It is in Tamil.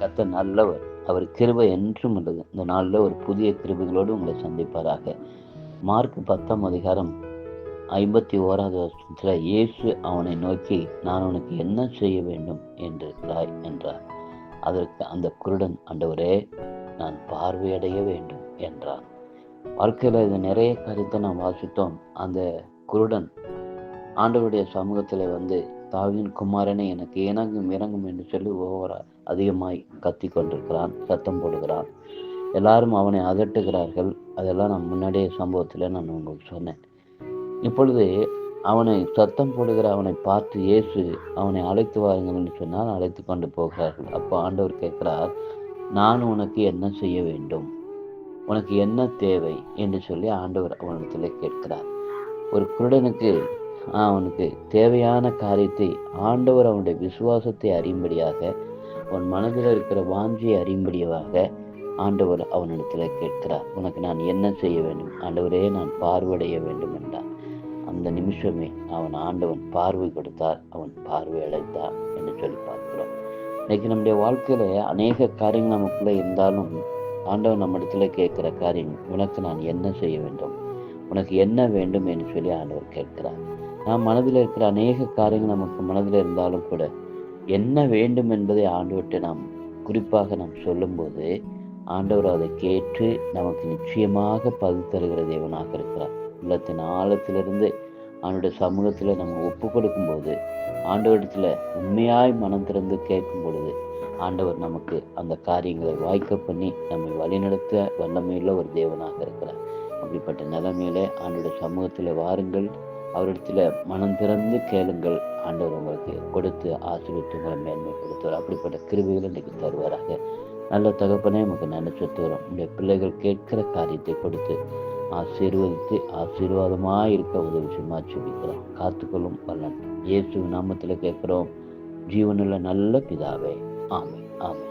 கத்த நல்லவர். அவர் கிருபை என்றும் உள்ளது. இந்த நாளில் ஒரு புதிய கிருபைகளோடு உங்களை சந்திப்பாராக. மார்க் பத்தாம் அதிகாரம் ஐம்பத்தி ஓராவது வருஷத்தில் இயேசு அவனை நோக்கி நான் உனக்கு என்ன செய்ய வேண்டும்? என்றிருக்கிறாய் என்றார். அதற்கு அந்த குருடன் ஆண்டவரே நான் பார்வையடைய வேண்டும் என்றார். வாழ்க்கையில் இது நிறைய கருத்தை நாம் வாசித்தோம். அந்த குருடன் ஆண்டவருடைய சமூகத்தில் வந்து தாவின் குமாரனை எனக்கு இணங்கும் இறங்கும் என்று சொல்லி ஒவ்வொரு அதிகமாய் கத்தி கொண்டிருக்கிறான் சத்தம் போடுகிறான். எல்லாரும் அவனை அதட்டுகிறார்கள். அதெல்லாம் நான் முன்னாடியே சம்பவத்தில் நான் உங்களுக்கு சொன்னேன். இப்பொழுது அவனை சத்தம் போடுகிற அவனை பார்த்து இயேசு அவனை அழைத்து வாருங்கள்னு சொன்னால் அழைத்து கொண்டு போகிறார்கள். அப்போ ஆண்டவர் கேட்கிறார் நான் உனக்கு என்ன செய்ய வேண்டும்? உனக்கு என்ன தேவை? என்று சொல்லி ஆண்டவர் அவனிடத்தில் கேட்கிறார். ஒரு குருடனுக்கு அவனுக்கு தேவையான காரியத்தை ஆண்டவர் அவனுடைய விசுவாசத்தை அறியும்படியாக அவன் மனதில் இருக்கிற வாஞ்சியை அறியும்படியாக ஆண்டவர் அவனிடத்தில் கேட்கிறார். உனக்கு நான் என்ன செய்ய வேண்டும்? ஆண்டவரே நான் பார்வையடைய வேண்டும் என்றான். அந்த நிமிஷமே அவன் ஆண்டவன் பார்வை கொடுத்தார். அவன் பார்வை அடைத்தான் என்று சொல்லி பார்க்கிறோம். இன்னைக்கு நம்முடைய வாழ்க்கையில அநேக காரியங்கள் நமக்குள்ள இருந்தாலும் ஆண்டவன் நம்ம இடத்துல கேட்கிற காரியம் உனக்கு நான் என்ன செய்ய வேண்டும்? உனக்கு என்ன வேண்டும் என்று சொல்லி ஆண்டவர் கேட்கிறார். நாம் மனதில் இருக்கிற அநேக காரியங்கள் நமக்கு மனதில் இருந்தாலும் கூட என்ன வேண்டும் என்பதை ஆண்டவர்கிட்ட நாம் குறிப்பாக நாம் சொல்லும்போது ஆண்டவர் அதை கேட்டு நமக்கு நிச்சயமாக பதில் தருகிற தேவனாக இருக்கிறார். உள்ளத்தின் ஆழத்திலிருந்து அவனுடைய சமூகத்தில் நம்ம ஒப்பு கொடுக்கும்போது ஆண்டவரிடத்தில் உண்மையாய் மனம் திறந்து கேட்கும் பொழுது ஆண்டவர் நமக்கு அந்த காரியங்களை வாய்க்க பண்ணி நம்மை வழிநடத்த வல்லமையுள்ள ஒரு தேவனாக இருக்கிறார். அப்படிப்பட்ட நிலைமையில ஆண்டோட சமூகத்தில் வாருங்கள். அவரிடத்துல மனம் திறந்து கேளுங்கள். ஆண்டவர் உங்களுக்கு கொடுத்து ஆசிரியத்து உங்களை மேன்மைப்படுத்துவார். அப்படிப்பட்ட கிருவிகள் இன்றைக்கு தருவாராக. நல்ல தகப்பனே நமக்கு நினைச்சு தோறும் உடைய பிள்ளைகள் கேட்கிற காரியத்தை கொடுத்து ஆசீர்வதித்து ஆசீர்வாதமாக இருக்க உதவி சும்மா சொல்லிக்கிறோம் காத்துக்கொள்ளும் பலன் இயேசு நாமத்தில் கேட்குறோம். ஜீவனில் நல்ல பிதாவே. ஆமை ஆமை